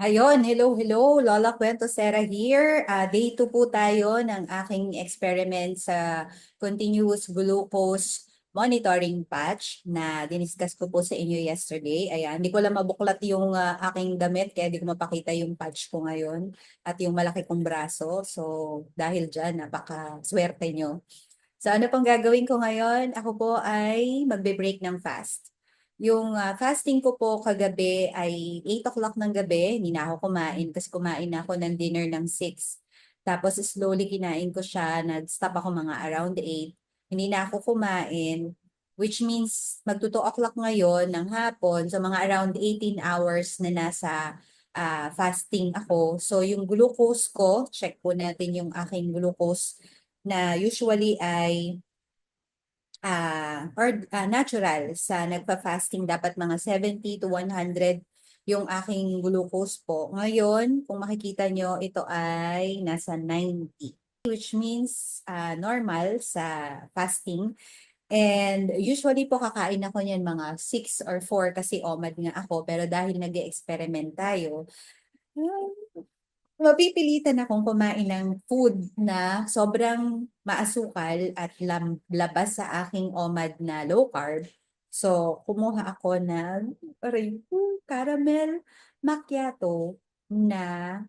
Ayun, hello, hello. Lola Kwento Sera here. Ah, day 2 po tayo ng aking experiment sa continuous glucose monitoring patch na diniscuss ko po sa inyo yesterday. Ayan, hindi ko lang mabuklat yung ah, aking damit kaya hindi ko mapakita yung patch ko ngayon at yung malaki kong braso. So, dahil dyan, napaka swerte nyo. So, ano pong gagawin ko ngayon? Ako po ay magbe-break ng fast. Yung ah, fasting ko po kagabi ay 8 o'clock ng gabi, hindi na ako kumain kasi kumain na ako ng dinner ng 6. Tapos slowly kinain ko siya, nag-stop ako mga around 8. Hindi na ako kumain, which means magto 2 o'clock ngayon ng hapon, so mga around 18 hours na nasa ah, fasting ako. So yung glucose ko, check po natin yung aking glucose na usually ay ah or ah, natural sa nagpa-fasting dapat mga 70 to 100 yung aking glucose po. Ngayon, kung makikita nyo, ito ay nasa 90 which means ah, normal sa fasting. And usually po kakain ako niyan mga 6 or 4 kasi OMAD nga ako. Pero dahil nag experiment tayo, ah, mapipilitan akong kumain ng food na sobrang maasukal at labas sa aking OMAD na low carb. So, kumuha ako ng ko, caramel macchiato na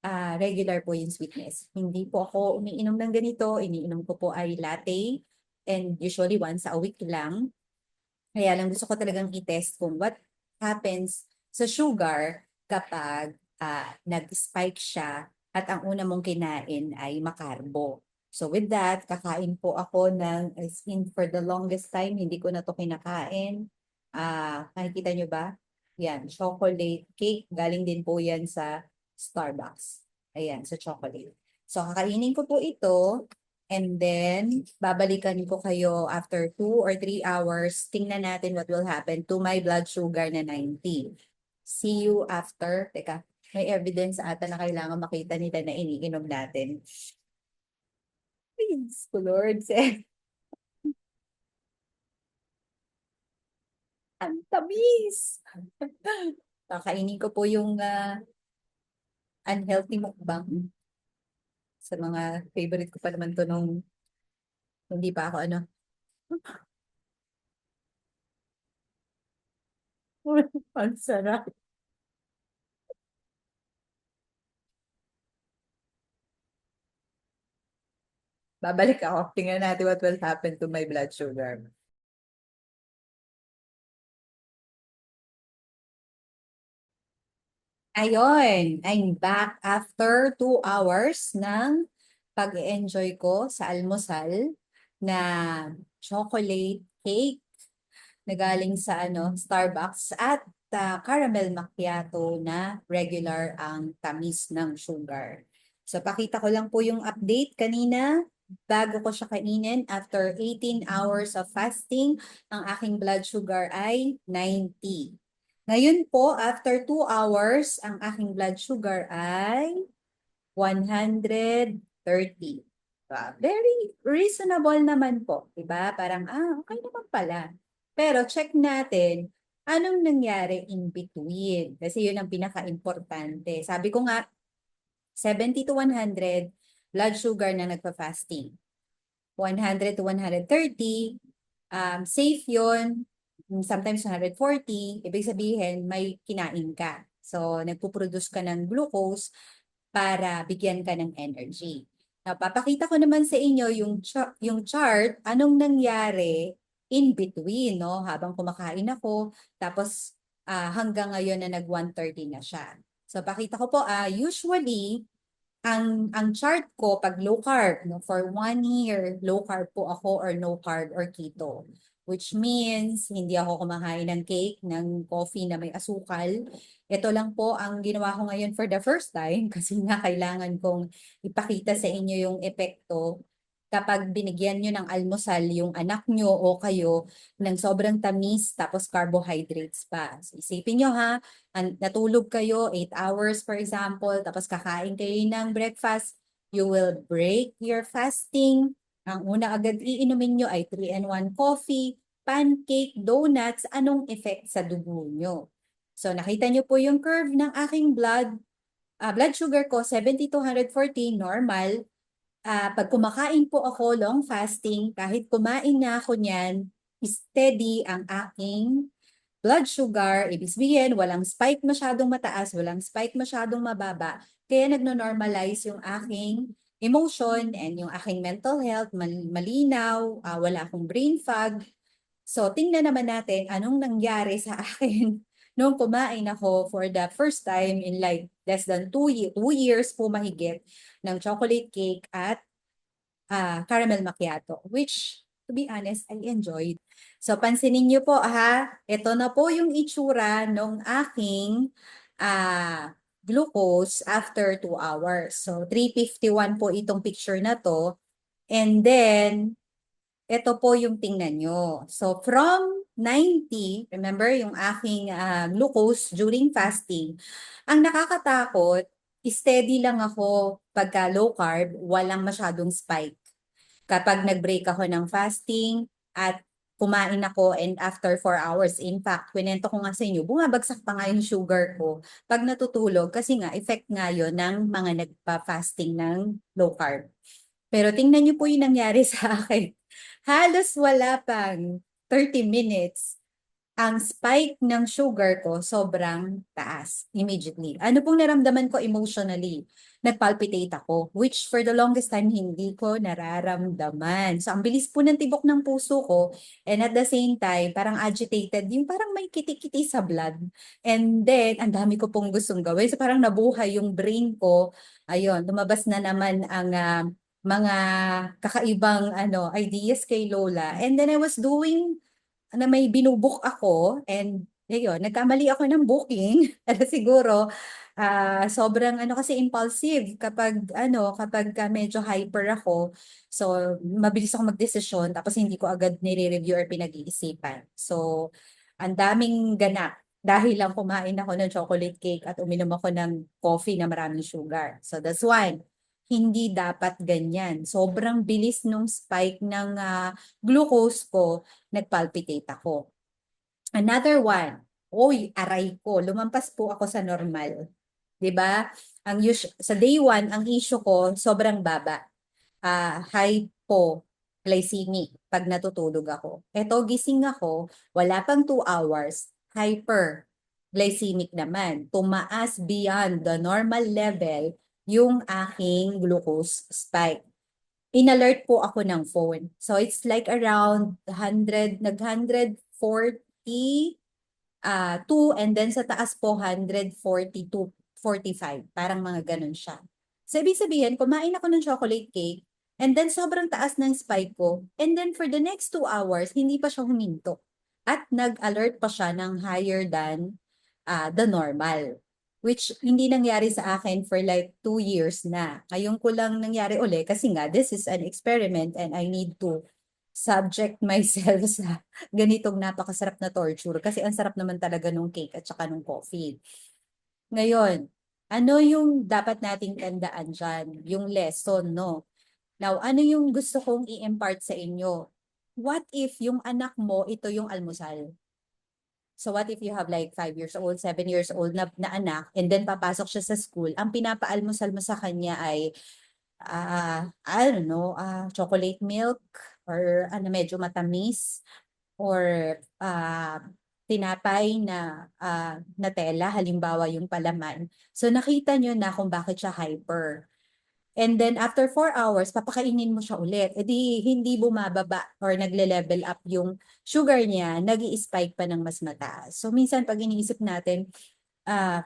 ah, regular po yung sweetness. Hindi po ako umiinom ng ganito. Iniinom ko po ay latte and usually once a week lang. Kaya lang gusto ko talagang i-test kung what happens sa sugar kapag ah, nag-spike siya at ang una mong kinain ay makarbo. So with that, kakain po ako ng as for the longest time, hindi ko na to kinakain. Ah, nakikita nyo ba? Yan, chocolate cake. Galing din po yan sa Starbucks. Ayan, sa chocolate. So kakainin ko po ito and then babalikan ko kayo after 2 or 3 hours. Tingnan natin what will happen to my blood sugar na 90. See you after. Teka, may evidence ata na kailangan makita nila na iniinom natin. Please, Lord. Ang tamis! Kakainin ko po yung ah, unhealthy mukbang. Sa mga favorite ko pa naman to nung hindi pa ako ano. Ang sarap. Babalik ako. Tingnan natin what will happen to my blood sugar. Ayun, I'm back after 2 hours ng pag-enjoy ko sa almusal na chocolate cake na galing sa ano Starbucks at ah, caramel macchiato na regular ang tamis ng sugar. So pakita ko lang po yung update kanina bago ko siya kainin after 18 hours of fasting ang aking blood sugar ay 90. Ngayon po, after 2 hours, ang aking blood sugar ay 130. Diba? Very reasonable naman po. Diba? Parang, ah, okay naman pala. Pero check natin, anong nangyari in between? Kasi yun ang pinaka-importante. Sabi ko nga, 70 to 100, blood sugar na nagpa-fasting. 100 to 130, um, safe Mm, sometimes 140, ibig sabihin may kinain ka. So, nagpo-produce ka ng glucose para bigyan ka ng energy. Now, papakita ko naman sa inyo yung, cha- yung chart, anong nangyari in between, no? Habang kumakain ako, tapos ah, hanggang ngayon na nag-130 na siya. So, pakita ko po, ah, usually, ang, ang chart ko, pag low carb, no, for one year, low carb po ako or no carb or keto which means hindi ako kumakain ng cake, ng coffee na may asukal. Ito lang po ang ginawa ko ngayon for the first time kasi nga kailangan kong ipakita sa inyo yung epekto kapag binigyan nyo ng almusal yung anak nyo o kayo ng sobrang tamis tapos carbohydrates pa. So, isipin nyo ha, natulog kayo 8 hours for example, tapos kakain kayo ng breakfast, you will break your fasting, ang una agad iinumin nyo ay 3-in-1 coffee, pancake, donuts, anong effect sa dugo nyo? So nakita niyo po yung curve ng aking blood, ah, blood sugar ko 70 to 114 normal. Ah, pag kumakain po ako long fasting, kahit kumain na ako niyan, steady ang aking blood sugar, ibig sabihin, walang spike masyadong mataas, walang spike masyadong mababa. Kaya nagno-normalize yung aking emotion and yung aking mental health, mal- malinaw, ah, wala akong brain fog. So, tingnan naman natin anong nangyari sa akin nung kumain ako for the first time in like less than two, two years po mahigit ng chocolate cake at ah, caramel macchiato, which to be honest, I enjoyed. So, pansinin niyo po ha, ito na po yung itsura ng aking ah, glucose after 2 hours. So, 351 po itong picture na to. And then, ito po yung tingnan nyo. So, from 90, remember yung aking ah, glucose during fasting, ang nakakatakot, steady lang ako pagka low carb, walang masyadong spike kapag nag-break ako ng fasting at kumain ako and after 4 hours, in fact, kwento ko nga sa inyo, bumabagsak pa nga yung sugar ko pag natutulog kasi nga effect nga yun ng mga nagpa-fasting ng low carb. Pero tingnan niyo po yung nangyari sa akin. Halos wala pang 30 minutes, ang spike ng sugar ko sobrang taas immediately. Ano pong naramdaman ko emotionally? Nagpalpitate ako, which for the longest time hindi ko nararamdaman. So, ang bilis po ng tibok ng puso ko and at the same time, parang agitated, yung parang may kiti-kiti sa blood. And then, ang dami ko pong gustong gawin. So, parang nabuhay yung brain ko. Ayun, lumabas na naman ang ah, mga kakaibang ano ideas kay Lola. And then I was doing na may binubook ako and ayun, nagkamali ako ng booking. Pero siguro ah, sobrang ano kasi impulsive kapag ano, kapag ka medyo hyper ako. So, mabilis ako magdesisyon tapos hindi ko agad nire-review or pinag-iisipan. So, ang daming ganap dahil lang kumain ako ng chocolate cake at uminom ako ng coffee na maraming sugar. So, that's why hindi dapat ganyan. Sobrang bilis nung spike ng ah, glucose ko, nagpalpitate ako. Another one, oy, aray ko, lumampas po ako sa normal. 'Di ba? Ang us- sa day one, ang issue ko sobrang baba. Ah, hypoglycemic pag natutulog ako. Eto gising ako, wala pang 2 hours, hyperglycemic naman. Tumaas beyond the normal level yung aking glucose spike. In-alert po ako ng phone. So it's like around 100, nag-140 ah 2 and then sa taas po 142 45. Parang mga ganun siya. So ibig sabihin, kumain ako ng chocolate cake and then sobrang taas ng spike ko and then for the next 2 hours, hindi pa siya huminto. At nag-alert pa siya ng higher than ah, the normal which hindi nangyari sa akin for like two years na. Ngayon ko lang nangyari uli kasi nga this is an experiment and I need to subject myself sa ganitong napakasarap na torture kasi ang sarap naman talaga nung cake at saka nung coffee. Ngayon, ano yung dapat nating tandaan dyan? Yung lesson, no? Now, ano yung gusto kong i-impart sa inyo? What if yung anak mo, ito yung almusal? So what if you have like 5 years old, 7 years old na, na anak and then papasok siya sa school, ang pinapaalmusal mo sa kanya ay ah I don't know, ah chocolate milk or ano medyo matamis or ah tinapay na ah Nutella halimbawa yung palaman. So nakita nyo na kung bakit siya hyper. And then after 4 hours, papakainin mo siya ulit. E di hindi bumababa or nagle-level up yung sugar niya, nag spike pa ng mas mataas. So minsan pag iniisip natin, ah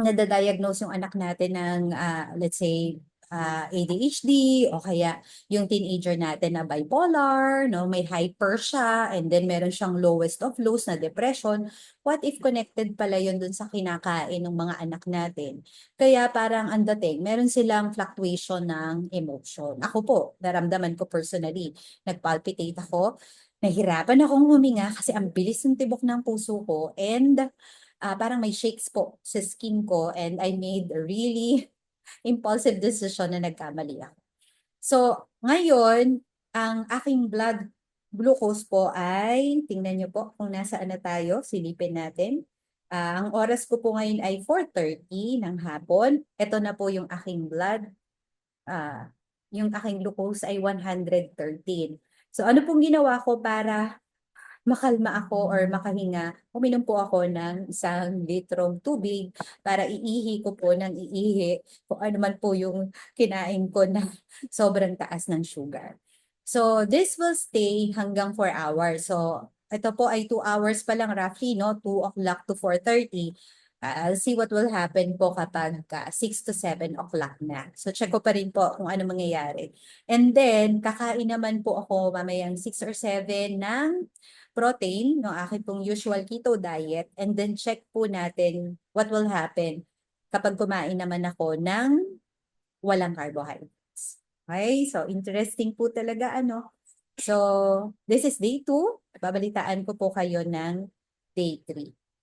nadadiagnose yung anak natin ng ah, let's say ah, ADHD o kaya yung teenager natin na bipolar, no, may hyper siya and then meron siyang lowest of lows na depression. What if connected pala yun dun sa kinakain ng mga anak natin? Kaya parang ang dating, meron silang fluctuation ng emotion. Ako po, naramdaman ko personally, nagpalpitate ako, nahirapan akong huminga kasi ang bilis ng tibok ng puso ko and ah, parang may shakes po sa skin ko and I made really impulsive decision na nagkamali ako. So, ngayon, ang aking blood glucose po ay, tingnan nyo po kung nasaan na tayo, silipin natin. Ah, ang oras ko po ngayon ay 4.30 ng hapon. Ito na po yung aking blood. Ah, yung aking glucose ay 113. So ano pong ginawa ko para makalma ako or makahinga? Uminom po ako ng isang litrong tubig para iihi ko po ng iihi kung ano man po yung kinain ko na sobrang taas ng sugar. So this will stay hanggang 4 hours. So ito po ay 2 hours pa lang roughly, no? 2 o'clock to 4.30. Uh, I'll see what will happen po kapag ka 6 to 7 o'clock na. So check ko pa rin po kung ano mangyayari. And then, kakain naman po ako mamayang 6 or 7 ng protein, no aking pong usual keto diet. And then check po natin what will happen kapag kumain naman ako ng walang carbohydrates. Okay, so interesting po talaga ano. So, this is day 2. Babalitaan ko po kayo ng day 3.